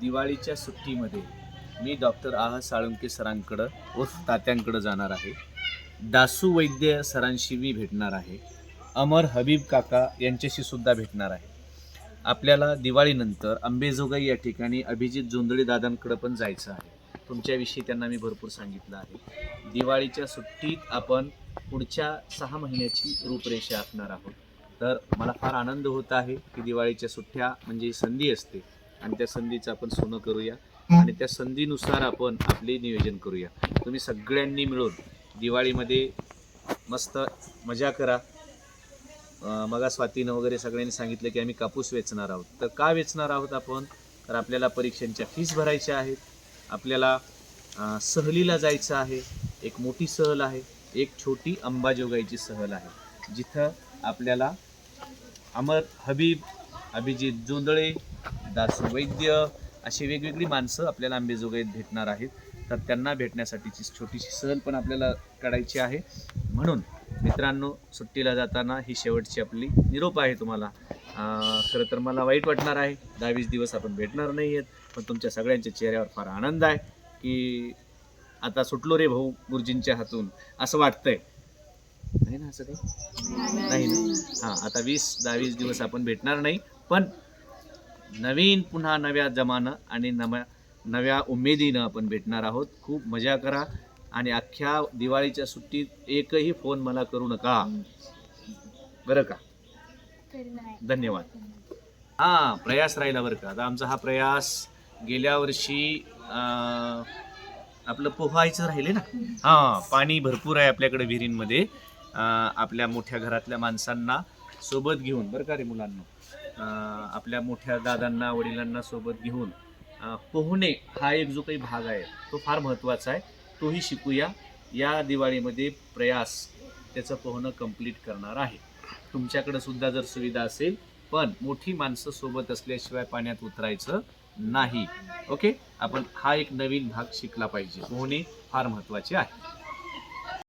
दिवाळीच्या सुट्टीमध्ये मी डॉक्टर आह साळुंके सरांकडं उर्फ तात्यांकडं जाणार आहे. दासू वैद्य सरांशी मी भेटणार आहे. अमर हबीब काका यांच्याशी सुद्धा भेटणार आहे. आपल्याला दिवाळीनंतर अंबेजोगाई या ठिकाणी अभिजित जोंदळी दादांकडं पण जायचं आहे. तुमच्याविषयी त्यांना मी भरपूर सांगितलं आहे. दिवाळीच्या सुट्टीत आपण पुढच्या सहा महिन्याची रूपरेषा आखणार आहोत. तर मला फार आनंद होत आहे की दिवाळीच्या सुट्ट्या म्हणजे संधी असते. आणि त्या संधीचं आपण सोनं करूया. आणि त्या संधीनुसार आपण आपले नियोजन करूया. तुम्ही सगळ्यांनी मिळून दिवाळीमध्ये मस्त मजा करा. मगा स्वातीनं वगैरे सगळ्यांनी सांगितलं की आम्ही कापूस वेचणार आहोत. तर का वेचणार आहोत आपण? तर आपल्याला परीक्षांच्या फीस भरायच्या आहेत. आपल्याला सहलीला जायचं आहे. एक मोठी सहल आहे. एक छोटी अंबाजोगाईची सहल आहे. जिथं आपल्याला अमर हबीब अभिजित जोंदळे दासू वैद्य अशी वेगवेगळी माणसं आपल्याला आंबेजोगाईत भेटणार आहेत. तर त्यांना भेटण्यासाठीची छोटीशी सहल पण आपल्याला काढायची आहे. म्हणून मित्रांनो सुट्टीला जाताना ही शेवटची आपली निरोप आहे तुम्हाला. खरं तर मला वाईट वाटणार आहे. दहावीस दिवस आपण भेटणार नाही आहेत. पण तुमच्या सगळ्यांच्या चेहऱ्यावर फार आनंद आहे की आता सुटलो रे भाऊ गुरुजींच्या हातून असं वाटतंय. नाही ना असं काही? नाही ना? हां आता वीस दहावीस दिवस आपण भेटणार नाही. पण नवीन पुन्हा नव्या जमानं आणि नव्या नव्या उमेदीनं आपण भेटणार आहोत. खूप मजा करा आणि अख्ख्या दिवाळीच्या सुट्टीत एकही फोन मला करू नका. बरं का? धन्यवाद. हां प्रयास राहिला बरं का? आता आमचा हा प्रयास गेल्या वर्षी आपलं पोहायचं राहिले ना? हां पाणी भरपूर आहे आपल्याकडे विहिरींमध्ये आपल्या मोठ्या घरातल्या माणसांना सोबत घेऊन. बरं का रे मुलांना? आपल्या मोठ्या दादांना वडिलांना सोबत घेऊन पोहणे हा एक जो काही भाग आहे तो फार महत्त्वाचा आहे. तोही शिकूया. या दिवाळीमध्ये प्रयास त्याचं पोहणं कंप्लीट करणार आहे. तुमच्याकडे सुद्धा जर सुविधा असेल पण मोठी माणसं सोबत असल्याशिवाय पाण्यात उतरायचं नाही. ओके? आपण हा एक नवीन भाग शिकला पाहिजे. पोहणे फार महत्त्वाचे आहे.